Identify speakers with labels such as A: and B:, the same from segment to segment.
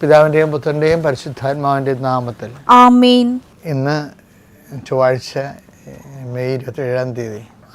A: പിതാവിന്റെയും പുത്രന്റെയും പരിശുദ്ധാത്മാവിന്റെയും നാമത്തിൽ
B: ആമേൻ.
A: ഇന്ന് ചൊവ്വാഴ്ച മെയ് ഇരുപത്തി ഏഴാം തീയതി.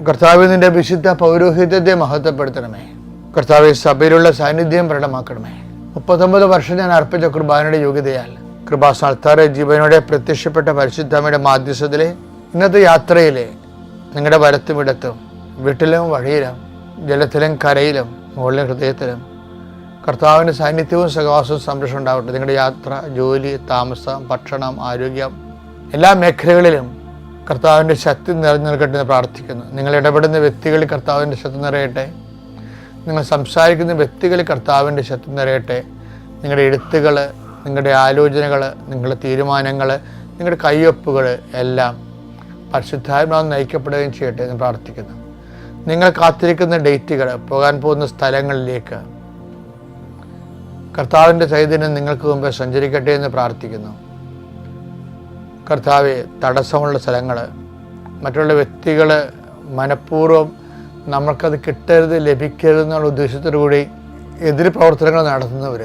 A: കർത്താവിന്റെ വിശുദ്ധ പൗരോഹിത്യത്തെ മഹത്വപ്പെടുത്തണമേ. കർത്താവ് സഭയിലുള്ള സാന്നിധ്യം പ്രകടമാക്കണമേ. മുപ്പത്തൊമ്പത് വർഷം ഞാൻ അർപ്പിച്ച കുർബാനയുടെ യോഗ്യതയാൽ കൃപാസ്ഥാനത്താറെ ജീവനോടെ പ്രത്യക്ഷപ്പെട്ട പരിശുദ്ധമ്മയുടെ മാധ്യസ്ഥത്തിലെ ഇന്നത്തെ യാത്രയിലെ നിങ്ങളുടെ വരത്തും ഇടത്തും വീട്ടിലും വഴിയിലും ജലത്തിലും കരയിലും മുകളിലും ഹൃദയത്തിലും കർത്താവിന്റെ സാന്നിധ്യവും സഹവാസവും സംരക്ഷണം ഉണ്ടാവട്ടെ. നിങ്ങളുടെ യാത്ര ജോലി താമസം ഭക്ഷണം ആരോഗ്യം എല്ലാ മേഖലകളിലും കർത്താവിന്റെ ശക്തി നിറഞ്ഞു നിൽക്കട്ടെ എന്ന് പ്രാർത്ഥിക്കുന്നു. നിങ്ങൾ ഇടപെടുന്ന വ്യക്തികളിൽ കർത്താവിന്റെ ശക്തി നിറയട്ടെ. നിങ്ങൾ സംസാരിക്കുന്ന വ്യക്തികളിൽ കർത്താവിന്റെ ശക്തി നിറയട്ടെ. നിങ്ങളുടെ എഴുത്തുകൾ നിങ്ങളുടെ ആലോചനകൾ നിങ്ങളുടെ തീരുമാനങ്ങൾ നിങ്ങളുടെ കയ്യൊപ്പുകൾ എല്ലാം പരിശുദ്ധാത്മാവ് നയിക്കപ്പെടുകയും ചെയ്യട്ടെ എന്ന് പ്രാർത്ഥിക്കുന്നു. നിങ്ങൾ കാത്തിരിക്കുന്ന ഡേറ്റുകൾ പോകാൻ പോകുന്ന സ്ഥലങ്ങളിലേക്ക് കർത്താവിന്റെ ചൈതന്യം നിങ്ങൾക്ക് മുമ്പേ സഞ്ചരിക്കട്ടെ എന്ന് പ്രാർത്ഥിക്കുന്നു. കർത്താവ് തടസ്സമുള്ള സ്ഥലങ്ങൾ മറ്റുള്ള വ്യക്തികൾ മനഃപൂർവം നമ്മൾക്കത് കിട്ടരുത് ലഭിക്കരുത് എന്നുള്ള ഉദ്ദേശത്തോടു കൂടി എതിർ പ്രവർത്തനങ്ങൾ നടത്തുന്നവർ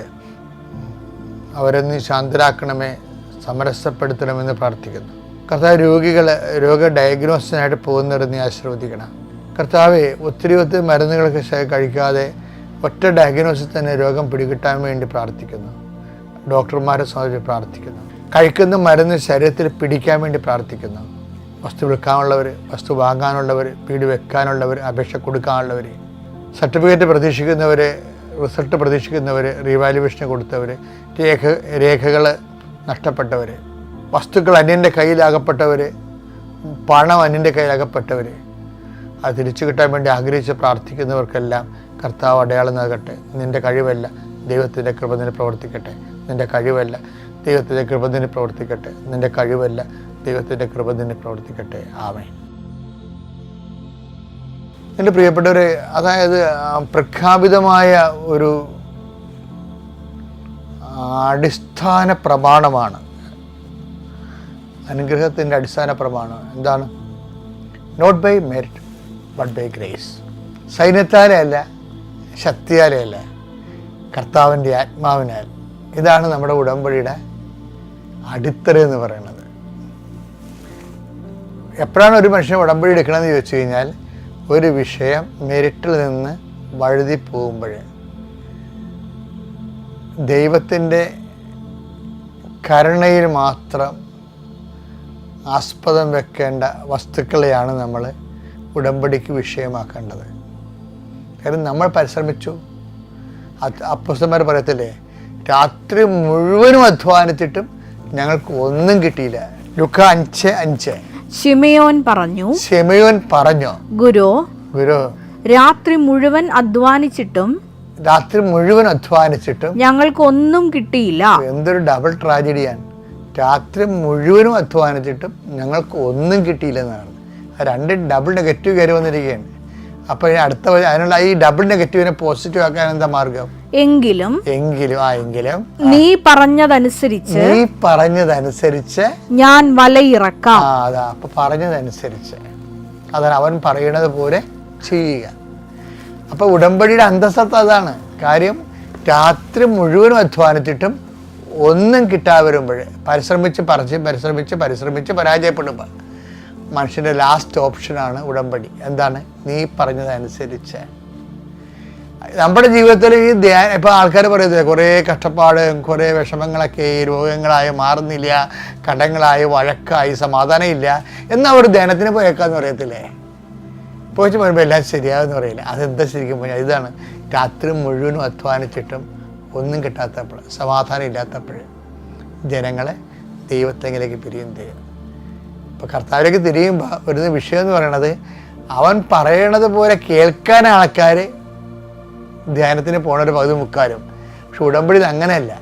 A: അവരെ നീ ശാന്തരാക്കണമേ സമരസപ്പെടുത്തണമെന്ന് പ്രാർത്ഥിക്കുന്നു. കർത്താവ് രോഗികൾ രോഗ ഡയഗ്നോസിനായിട്ട് പോകുന്നവർ നീ ആശീർവദിക്കണം. കർത്താവെ ഒത്തിരി ഒത്തിരി മരുന്നുകളൊക്കെ കഴിക്കാതെ ഒറ്റ ഡയഗ്നോസിൽ തന്നെ രോഗം പിടികിട്ടാൻ വേണ്ടി പ്രാർത്ഥിക്കുന്നു. ഡോക്ടർമാരെ സംബന്ധിച്ച് പ്രാർത്ഥിക്കുന്നു. കഴിക്കുന്ന മരുന്ന് ശരീരത്തിൽ പിടിക്കാൻ വേണ്ടി പ്രാർത്ഥിക്കുന്നു. വസ്തു വിൽക്കാനുള്ളവർ വസ്തു വാങ്ങാനുള്ളവർ വീട് വെക്കാനുള്ളവർ അപേക്ഷ കൊടുക്കാനുള്ളവർ സർട്ടിഫിക്കറ്റ് പ്രതീക്ഷിക്കുന്നവർ റിസൾട്ട് പ്രതീക്ഷിക്കുന്നവർ റീവാലുവേഷന് കൊടുത്തവർ രേഖ രേഖകൾ നഷ്ടപ്പെട്ടവർ വസ്തുക്കൾ അന്യന്റെ കയ്യിലാകപ്പെട്ടവർ പണം അന്യന്റെ കയ്യിലാകപ്പെട്ടവർ അത് തിരിച്ചു കിട്ടാൻ വേണ്ടി ആഗ്രഹിച്ച് പ്രാർത്ഥിക്കുന്നവർക്കെല്ലാം കർത്താവ് അടയാളം നൽകട്ടെ. നിന്റെ കഴിവല്ല. ദൈവത്തിന്റെ കൃപ പ്രവർത്തിക്കട്ടെ. നിന്റെ കഴിവല്ല. ദൈവത്തിന്റെ കൃപ നിന്നെ പ്രവർത്തിക്കട്ടെ. നിന്റെ കഴിവല്ല ദൈവത്തിന്റെ കൃപ നിന്നെ പ്രവർത്തിക്കട്ടെ. ആമേ എന്റെ പ്രിയപ്പെട്ടവരെ അതായത് പ്രഖ്യാപിതമായ ഒരു അടിസ്ഥാന പ്രമാണമാണ്. അനുഗ്രഹത്തിന്റെ അടിസ്ഥാന പ്രമാണം എന്താണ്? Not by merit but by grace സൈന്യത്താലെ അല്ല ശക്തിയാലെ അല്ല കർത്താവിന്റെ ആത്മാവിനാൽ. ഇതാണ് നമ്മുടെ ഉടമ്പടിയുടെ അടിത്തറ എന്ന് പറയുന്നത് എപ്പോഴാണ് ഒരു മനുഷ്യൻ ഉടമ്പടി എടുക്കണമെന്ന് ചോദിച്ചു കഴിഞ്ഞാൽ ഒരു വിഷയം മെരിറ്റിൽ നിന്ന് വഴുതി പോകുമ്പോൾ ദൈവത്തിന്റെ കരുണയിൽ മാത്രം ആസ്പദം വെക്കേണ്ട വസ്തുക്കളെയാണ് നമ്മൾ ഉടമ്പടിക്ക് വിഷയമാക്കേണ്ടത്. കാരണം നമ്മൾ പരിശ്രമിച്ചു. അപ്പുസ്തന്മാർ പറയത്തില്ലേ രാത്രി മുഴുവനും അധ്വാനിച്ചിട്ടും ഞങ്ങൾക്ക് ഒന്നും കിട്ടിയില്ല. ലുക്ക അഞ്ച് അഞ്ച്.
B: ഷിമയോൻ പറഞ്ഞു
A: ഷിമയോൻ പറഞ്ഞു
B: ഗുരു
A: ഗുരു
B: രാത്രി മുഴുവൻ അധ്വാനിച്ചിട്ടും
A: രാത്രി മുഴുവൻ അധ്വാനിച്ചിട്ടും
B: ഞങ്ങൾക്ക് ഒന്നും കിട്ടിയില്ല.
A: എന്തൊരു ഡബിൾ ട്രാജഡിയാണ് രാത്രി മുഴുവനും അധ്വാനിച്ചിട്ടും ഞങ്ങൾക്ക് ഒന്നും കിട്ടിയില്ലെന്നാണ്. ആ രണ്ട് ഡബിൾ നെഗറ്റീവ് കയറി വന്നിരിക്കുകയാണ്. അപ്പോൾ അടുത്ത അതിനുള്ള ഈ ഡബിൾ നെഗറ്റീവിനെ പോസിറ്റീവ് ആക്കാൻ എന്താ മാർഗം?
B: എങ്കിലും
A: എങ്കിലും ആ എങ്കിലും
B: നീ പറഞ്ഞതനുസരിച്ച്
A: നീ പറഞ്ഞതനുസരിച്ച്
B: ഞാൻ വലയിറക്കാം.
A: ആ അതാ അപ്പൊ പറഞ്ഞതനുസരിച്ച്. അതാണ് അവൻ പറയണത് പോലെ ചെയ്യുക. അപ്പൊ ഉടമ്പടിയുടെ അന്തസ്സത്ത അതാണ്. കാര്യം രാത്രി മുഴുവനും അധ്വാനിച്ചിട്ടും ഒന്നും കിട്ടാതെ വരുമ്പോൾ പരിശ്രമിച്ച് പറിച്ച് പരിശ്രമിച്ച് പരിശ്രമിച്ച് പരാജയപ്പെടുമ്പോൾ മനുഷ്യന്റെ ലാസ്റ്റ് ഓപ്ഷനാണ് ഉടമ്പടി. എന്താണ്? നീ പറഞ്ഞതനുസരിച്ച്. നമ്മുടെ ജീവിതത്തിൽ ഈ ധ്യാനം ഇപ്പം ആൾക്കാർ പറയുന്നത് കുറേ കഷ്ടപ്പാട് കുറേ വിഷമങ്ങളൊക്കെ ഈ രോഗങ്ങളായി മാറുന്നില്ല കടങ്ങളായി വഴക്കായി സമാധാനം ഇല്ല. എന്നാൽ അവർ ധ്യാനത്തിന് പോയേക്കാന്ന് പറയത്തില്ലേ? പോയിട്ട് പറയുമ്പോൾ എല്ലാം ശരിയാവെന്ന് പറയില്ല. അതെന്താ ശരിക്കും പറഞ്ഞാൽ ഇതാണ്. രാത്രി മുഴുവനും അധ്വാനിച്ചിട്ടും ഒന്നും കിട്ടാത്തപ്പോൾ സമാധാനം ഇല്ലാത്തപ്പോൾ ജനങ്ങളെ ദൈവത്തെങ്കിലേക്ക് പിരിയും ചെയ്യും ഇപ്പോൾ കർത്താവിലേക്ക് തിരിയുമ്പോൾ വരുന്ന വിഷയം എന്ന് പറയണത് അവൻ പറയണത് പോലെ കേൾക്കാൻ ആൾക്കാർ ധ്യാനത്തിന് പോണ ഒരു പകുതി മുക്കാലും. പക്ഷെ ഉടമ്പടിയിൽ അങ്ങനെയല്ല.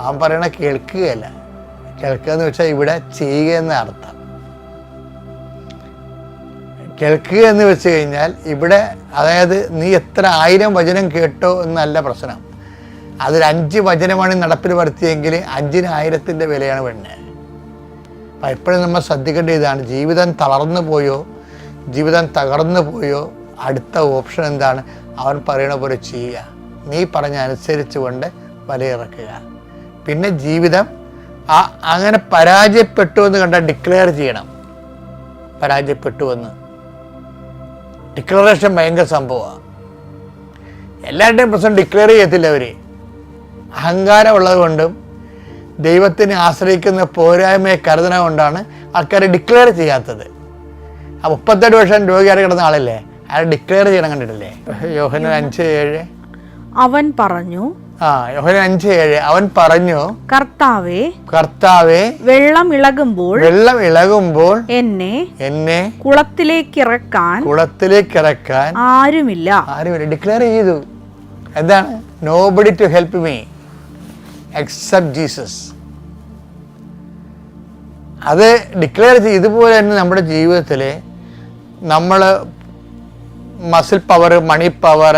A: അവൻ പറയണ കേൾക്കുകയല്ല. കേൾക്കുക എന്ന് വെച്ചാൽ ഇവിടെ ചെയ്യുക എന്ന അർത്ഥം. കേൾക്കുക എന്ന് വെച്ച് കഴിഞ്ഞാൽ ഇവിടെ അതായത് നീ എത്ര ആയിരം വചനം കേട്ടോ എന്നല്ല പ്രശ്നം. അതിൽ അഞ്ച് വചനമാണ് നടപ്പിൽ വരുത്തിയെങ്കിൽ അഞ്ചിന് ആയിരത്തിന്റെ വിലയാണ് വേണ്ടത് അപ്പം എപ്പോഴും നമ്മൾ ശ്രദ്ധിക്കേണ്ട ഇതാണ്. ജീവിതം തളർന്നു പോയോ ജീവിതം തകർന്നു പോയോ അടുത്ത ഓപ്ഷൻ എന്താണ്? അവൻ പറയണ പോലെ ചെയ്യുക. നീ പറഞ്ഞ അനുസരിച്ച് കൊണ്ട് വലയിറക്കുക. പിന്നെ ജീവിതം ആ അങ്ങനെ പരാജയപ്പെട്ടു എന്ന് കണ്ടാൽ ഡിക്ലെയർ ചെയ്യണം. പരാജയപ്പെട്ടു എന്ന്. ഡിക്ലറേഷൻ ഭയങ്കര സംഭവമാണ്. എല്ലാവരുടെയും പ്രശ്നം ഡിക്ലെയർ ചെയ്യത്തില്ല അവർ അഹങ്കാരമുള്ളത് കൊണ്ടും ദൈവത്തിനെ ആശ്രയിക്കുന്ന പോരായ്മയെ കരുതണ കൊണ്ടാണ് ആൾക്കാർ ഡിക്ലെയർ ചെയ്യാത്തത്. ആ മുപ്പത്തെട്ട് വർഷം രോഗിയായിട്ട് കിടന്ന ആളല്ലേ? അയാൾ ഡിക്ലെയർ ചെയ്യണം കണ്ടിട്ടില്ലേ? യോഹന അഞ്ച് ഏഴ്.
B: അവൻ പറഞ്ഞു
A: ആ യോഹന അഞ്ച് ഏഴ്. അവൻ പറഞ്ഞു
B: കർത്താവേ
A: കർത്താവേ
B: വെള്ളം ഇളകുമ്പോൾ
A: വെള്ളം ഇളകുമ്പോൾ
B: എന്നെ
A: എന്നെ
B: കുളത്തിലേക്ക് ഇറക്കാൻ
A: കുളത്തിലേക്ക് ഇറക്കാൻ
B: ആരുമില്ല.
A: ആരുമില്ല. ഡിക്ലെയർ ചെയ്തു. എന്താണ്? Nobody to help me except Jesus അത് ഡിക്ലെയർ ചെയ്ത് ഇതുപോലെ തന്നെ നമ്മുടെ ജീവിതത്തിൽ നമ്മൾ മസിൽ പവർ മണി പവർ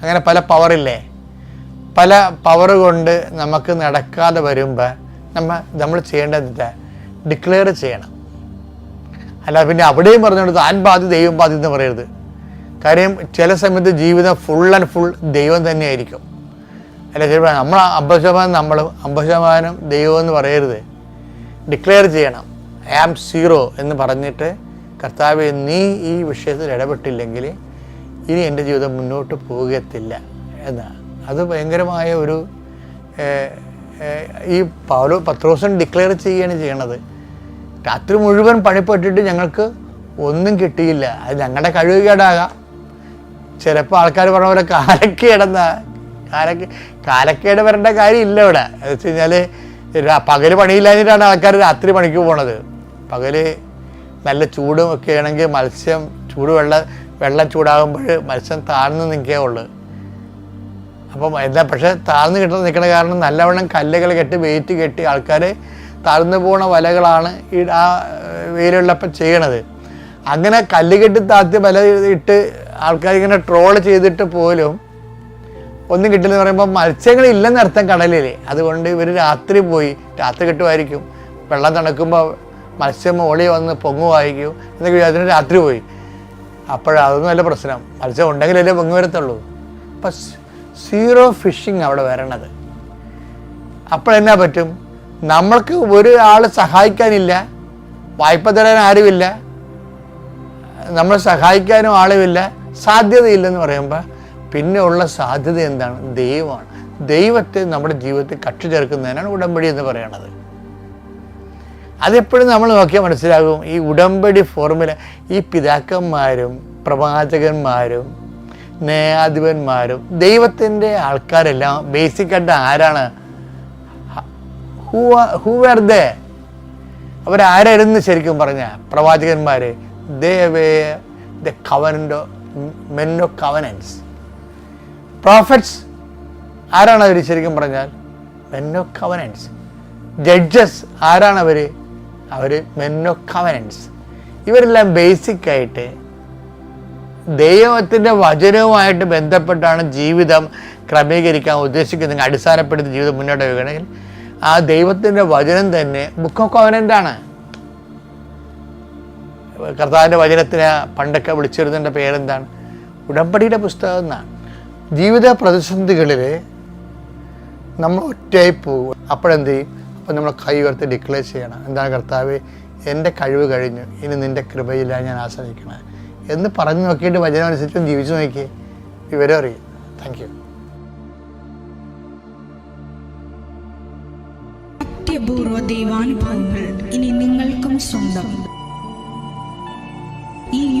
A: അങ്ങനെ പല പവറില്ലേ പല പവർ കൊണ്ട് നമുക്ക് നടക്കാതെ വരുമ്പോൾ നമ്മൾ നമ്മൾ ചെയ്യേണ്ടത് ഡിക്ലെയർ ചെയ്യണം. അല്ല പിന്നെ അവിടെയും പറഞ്ഞുകൊണ്ട് താൻ ബാധി ദൈവം ബാധി എന്ന് പറയരുത്. കാര്യം ചില സമയത്ത് ജീവിതം ഫുൾ ആൻഡ് ഫുൾ ദൈവം തന്നെയായിരിക്കും. അല്ല ചിലപ്പോൾ നമ്മൾ അമ്പത് ശതമാനം നമ്മൾ അമ്പത് ശതമാനം ദൈവം എന്ന് പറയരുത്. ഡിക്ലെയർ ചെയ്യണം. ഐ ആം സീറോ എന്ന് പറഞ്ഞിട്ട് കർത്താവ് നീ ഈ വിഷയത്തിൽ ഇടപെട്ടില്ലെങ്കിൽ ഇനി എന്റെ ജീവിതം മുന്നോട്ട് പോകത്തില്ല എന്നാണ് അത് ഭയങ്കരമായ ഒരു ഈ പൗലോ പത്രോസൻ ഡിക്ലെയർ ചെയ്യുകയാണ് ചെയ്യണത്. രാത്രി മുഴുവൻ പണിപ്പെട്ടിട്ട് ഞങ്ങൾക്ക് ഒന്നും കിട്ടിയില്ല. അത് ഞങ്ങളുടെ കഴിവുകേടാകാം ചിലപ്പോൾ ആൾക്കാർ പറഞ്ഞ പോലെ കാലക്കേടെന്ന കാലക്ക് കാലക്കേട് വരേണ്ട കാര്യമില്ല ഇവിടെ. എന്ന് വെച്ച് കഴിഞ്ഞാൽ പകൽ പണിയില്ലാഞ്ഞിട്ടാണ് ആൾക്കാർ രാത്രി പണിക്ക് പോണത്. പകൽ നല്ല ചൂടും ഒക്കെ ആണെങ്കിൽ മത്സ്യം ചൂട് വെള്ള വെള്ളം ചൂടാകുമ്പോൾ മത്സ്യം താഴ്ന്നു നിൽക്കേ ഉള്ളൂ. അപ്പം എന്താ പക്ഷേ താഴ്ന്നു കിട്ടുന്ന നിൽക്കണ കാരണം നല്ലവണ്ണം കല്ലുകൾ കെട്ടി വെയിറ്റ് കെട്ടി ആൾക്കാർ താഴ്ന്നു പോണ വലകളാണ് ഈ ആ വെയിലുള്ളപ്പം ചെയ്യണത്. അങ്ങനെ കല്ല് കെട്ടി താഴ്ത്തി വല ഇട്ട് ആൾക്കാർ ഇങ്ങനെ ട്രോൾ ചെയ്തിട്ട് പോലും ഒന്നും കിട്ടില്ലെന്ന് പറയുമ്പോൾ മത്സ്യങ്ങൾ ഇല്ലെന്ന് അർത്ഥം കടലിൽ അതുകൊണ്ട് ഇവർ രാത്രി പോയി രാത്രി കിട്ടുമായിരിക്കും. വെള്ളം തണുക്കുമ്പോൾ മത്സ്യം ഓളി വന്ന് പൊങ്ങുമായിരിക്കും. എന്നൊക്കെ വിചാരിച്ചു രാത്രി പോയി. അപ്പോഴതൊന്നും അല്ല പ്രശ്നം. മത്സ്യം ഉണ്ടെങ്കിലല്ലേ പൊങ്ങി വരത്തുള്ളൂ. അപ്പം സീറോ ഫിഷിങ് അവിടെ വരണത്. അപ്പോഴെന്നാ പറ്റും? നമ്മൾക്ക് ഒരു ഒരാൾ സഹായിക്കാനില്ല. വായ്പ തരാൻ ആരുമില്ല. നമ്മളെ സഹായിക്കാനും ആളുമില്ല. സാധ്യതയില്ലെന്ന് പറയുമ്പോൾ പിന്നെ ഉള്ള സാധ്യത എന്താണ്? ദൈവമാണ്. ദൈവത്തെ നമ്മുടെ ജീവിതത്തിൽ കക്ഷി ചേർക്കുന്നതിനാണ് ഉടമ്പടി എന്ന് പറയണത്. അതെപ്പോഴും നമ്മൾ നോക്കിയാൽ മനസ്സിലാകും. ഈ ഉടമ്പടി ഫോർമുല ഈ പിതാക്കന്മാരും പ്രവാചകന്മാരും ന്യായാധിപന്മാരും ദൈവത്തിന്റെ ആൾക്കാരെല്ലാം ബേസിക്കായിട്ട് ആരാണ്? ഹൂ ഹൂ ആർ ദേ അവരാരായിരുന്നു ശരിക്കും പറഞ്ഞ? പ്രവാചകന്മാർ the way the covenant men of covenants prophets ആരാണ് അവർ ശരിക്കും പറഞ്ഞാൽ? ഓഫ് കവനൻസ് ജഡ്ജസ് ആരാണ് അവർ ഓഫ് കവനൻസ് ഇവരെല്ലാം ബേസിക് ആയിട്ട് ദൈവത്തിന്റെ വചനവുമായിട്ട് ബന്ധപ്പെട്ടാണ് ജീവിതം ക്രമീകരിക്കാൻ ഉദ്ദേശിക്കുന്ന അടിസ്ഥാനപ്പെടുത്തി ജീവിതം മുന്നോട്ട് വയ്ക്കണമെങ്കിൽ ആ ദൈവത്തിന്റെ വചനം തന്നെ ബുക്ക് ഓഫ് കവനന്റ് ആണ്. കർത്താവിന്റെ വചനത്തിന് പണ്ടൊക്കെ വിളിച്ചിരുന്നതിന്റെ പേരെന്താണ്? ഉടമ്പടിയുടെ പുസ്തകം എന്നാണ്. ജീവിത പ്രതിസന്ധികളിൽ നമ്മൾ ഒറ്റയായി പോകും അപ്പോഴെന്ത് ചെയ്യും അപ്പം നമ്മൾ കൈ ഉയർത്തി ഡിക്ലെയർ ചെയ്യണം. എന്താണ് കർത്താവ്? എന്റെ കഴിവ് കഴിഞ്ഞു. ഇനി നിന്റെ കൃപയിലാണ് ഞാൻ ആശ്രയിക്കണം. എന്ന് പറഞ്ഞു നോക്കിയിട്ട് വചനം അനുസരിച്ച് ജീവിച്ചു നോക്കിയേ. വിവരം അറിയും. താങ്ക് യു
C: അത്യപൂർവ ദൈവാനുഭവങ്ങൾ ഇനി നിങ്ങൾക്കും സ്വന്തം. ഈ